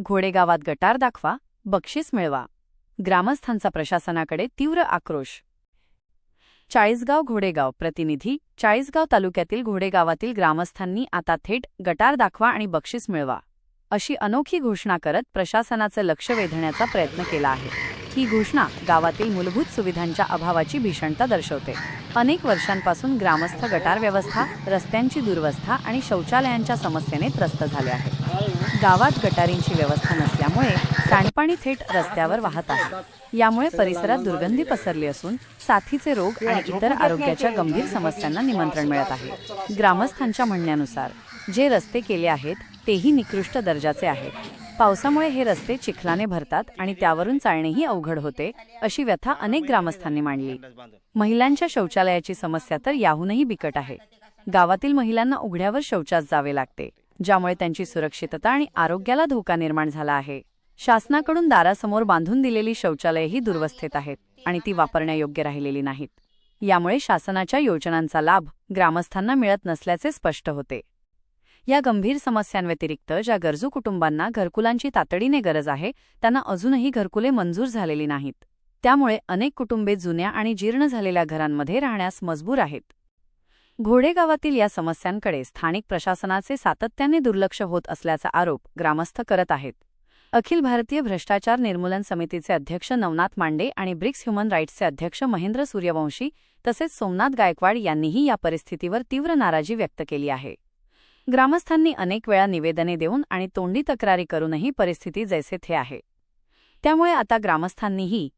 घोडेगावात गटार दाखवा बक्षीस मिळवा. ग्रामस्थांचा प्रशासनाकडे तीव्र आक्रोश. चाळीसगाव घोडेगाव प्रतिनिधी चाळीसगाव तालुक्यातील घोडेगावातील ग्रामस्थांनी आता थेट गटार दाखवा आणि बक्षीस मिळवा अशी अनोखी घोषणा करत प्रशासनाचं लक्ष वेधण्याचा प्रयत्न केला आहे. ही घोषणा गावातील मूलभूत सुविधांच्या अभावाची भीषणता दर्शवते. अनेक वर्षांपासून ग्रामस्थ गटार व्यवस्था रस्त्यांची दुर्वस्था आणि शौचालयांच्या समस्येने त्रस्त झाले आहेत. गावात गटारींची व्यवस्था नसल्यामुळे सांडपाणी थेट रस्त्यावर वाहत आहे. यामुळे परिसरात दुर्गंधी पसरली असून साथीचे रोग आणि इतर आरोग्याच्या गंभीर समस्यांना निमंत्रण मिळत आहे. ग्रामस्थांच्या म्हणण्यानुसार जे रस्ते केले आहेत तेही निकृष्ट दर्जाचे आहेत. पावसामुळे हे रस्ते चिखलाने भरतात आणि त्यावरून चालणेही अवघड होते अशी व्यथा अनेक ग्रामस्थांनी मांडली. महिलांच्या शौचालयाची समस्या तर याहूनही बिकट आहे. गावातील महिलांना उघड्यावर शौचास जावे लागते. ज्यामुळे त्यांची सुरक्षितता आणि आरोग्याला धोका निर्माण झाला आहे. शासनाकडून दारासमोर बांधून दिलेली शौचालयही दुर्वस्थेत आहेत आणि ती वापरण्यायोग्य राहिलेली नाहीत. यामुळे शासनाच्या योजनांचा लाभ ग्रामस्थांना मिळत नसल्याचे स्पष्ट होते. या गंभीर समस्यांव्यतिरिक्त ज्या गरजू कुटुंबांना घरकुलांची तातडीने गरज आहे त्यांना अजूनही घरकुले मंजूर झालेली नाहीत. त्यामुळे अनेक कुटुंबे जुन्या आणि जीर्ण झालेल्या घरांमध्ये राहण्यास मजबूर आहेत. घोडेगावातील या समस्यांकडे स्थानिक प्रशासनाचे सातत्याने दुर्लक्ष होत असल्याचा आरोप ग्रामस्थ करत आहेत. अखिल भारतीय भ्रष्टाचार निर्मूलन समितीचे अध्यक्ष नवनाथ मांडे आणि ब्रिक्स ह्युमन राईट्सचे अध्यक्ष महेंद्र सूर्यवंशी तसेच सोमनाथ गायकवाड यांनीही या परिस्थितीवर तीव्र नाराजी व्यक्त केली आहे. ग्रामस्थांनी अनेक वेळा निवेदने देऊन आणि तोंडी तक्रारी करूनही परिस्थिती जैसे थे आहे. त्यामुळे आता ग्रामस्थांनीही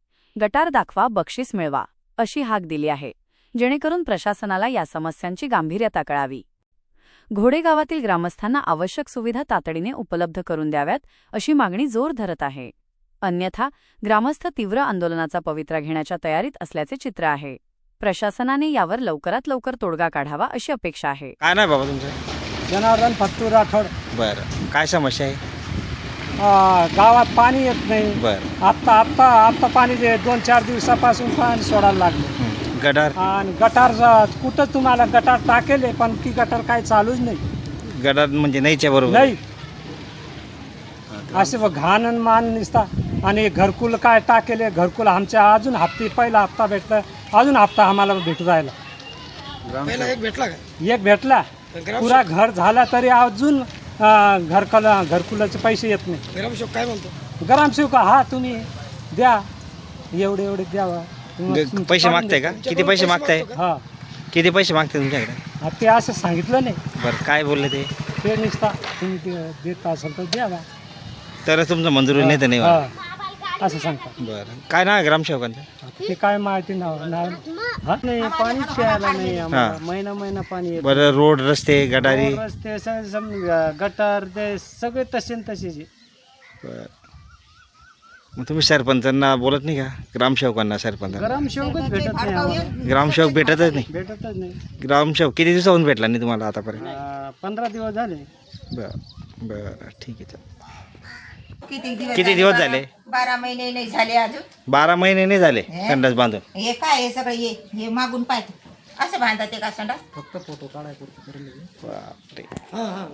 गटार दाखवा बक्षीस मिळवा अशी हाक दिली आहे. जेणेकरून प्रशासनाला या समस्यांची गांभीर्यता कळावी. घोडेगावातील ग्रामस्थांना आवश्यक सुविधा तातडीने उपलब्ध करून द्याव्यात अशी मागणी जोर धरत आहे. अन्यथा ग्रामस्थ तीव्र आंदोलनाचा पवित्रा घेण्याच्या तयारीत असल्याचे चित्र आहे. प्रशासनाने यावर लवकरात लवकर तोडगा काढावा अशी अपेक्षा आहे. काय नाही बाबा तुमचं? जनार्दन फत्तू राठोड. बरं. काय समस्या आहे? आ, गावात पाणी येत नाही. बरं. आत्ता आत्ता आत्ता पाणी जे दोन चार दिवसापासून पाणी सोडायला लागले. गटार? आणि गटार ज- कुठं तुम्हाला गटार टाकेले पण ती गटार काही चालूच नाही. गटार म्हणजे नाहीच्या बरोबर? नाही. असे बघ घाण आणि मान निसता. आणि घरकुल काय टाकेले घरकुल आमच्या अजून हप्ते पहिला हप्ता भेटला अजून हप्ता आम्हाला भेटू राहिला. पहिला एक भेटला का? एक भेटला. पुरा घर झाला तरी अजून आ, घरकुला घरकुलाचे पैसे येत नाही. ग्रामसेवक काय म्हणतो? ग्रामसेवक हा तुम्ही द्या. एवढे एवढे द्यावा. ग- पैसे मागताय का? किती पैसे मागताय? हा. किती पैसे मागताय तुमच्याकडे? हा, ते असं सांगितलं नाही. बरं काय बोलले ते? ते निसता तुम्ही ते देत असाल तर द्यावा तर तुमचं मंजुरी नाही तर नाही हा. असं सांगतात. बरं. काय ना ग्रामसेवकांचं? आता ते काय माहिती नाव नाव हा? नाही पाणीच प्यायला नाही आम्हाला. महिना महिना पाणी येत बरं रोड रस्ते गटारी? रस्ते सगळे सम- गटार ते सगळे तसे न तसेच. आहे. बरं. मग तुम्ही सरपंचांना बोलत नाही का? ग्रामसेवकांना सरपंचांना. ग्रामसेवकच भेटत नाही आम्हाला. ग्रामसेवक भेटतच नाही. भेटतच नाही. ग्रामसेवक किती दिवसाहून भेटला नाही तुम्हाला आतापर्यंत? पंधरा दिवस झाले. बरं बरं ठीक आहे चालेल. किती दिवस किती दिवस झाले? बारा महिने नाही झाले अजून. बारा महिने नाही झाले? संडास बांधून. हे काय हे सगळं? हे हे मागून पाहतो असं बांधतात ते का संडास? बापरे.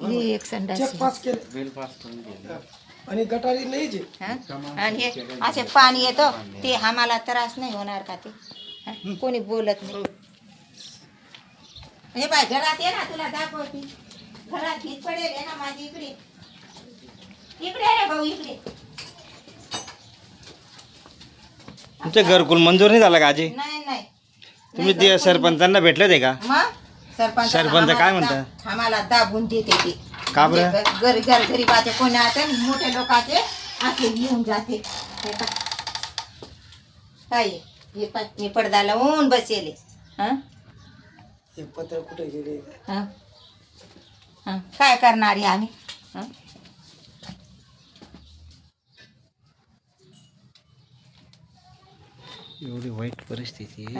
हे एक संडास चेक पास केले. आणि गटारी नाही जे. हं? आणि हे असे पाणी येतं ते आम्हाला त्रास नाही होणार का ते? हं? कोणी बोलत नाही. हे बाय घरात ये ना तुला दाखवते. घरात भीत पडेल आहे ना माझी इकडे. इकडे रे भाऊ इकडे. तुमचं घरकुल मंजूर नाही झालं का आजी? नाही तुम्ही ते सरपंचांना भेटले होते का मग सरपंच सरपंच काय? दा- आम्हाला दाबून देते ते का बरं? म्हणजे गरी घर गरीबाचे कोणी आता मोठे लोकांचे असे येऊन जाते हे काय? हे पाय मी पडदा लावून बसेले हं? हे पत्र कुठे गेले हं? हं? काय करणार आहे आम्ही हं? एवढी वाईट परिस्थिती आहे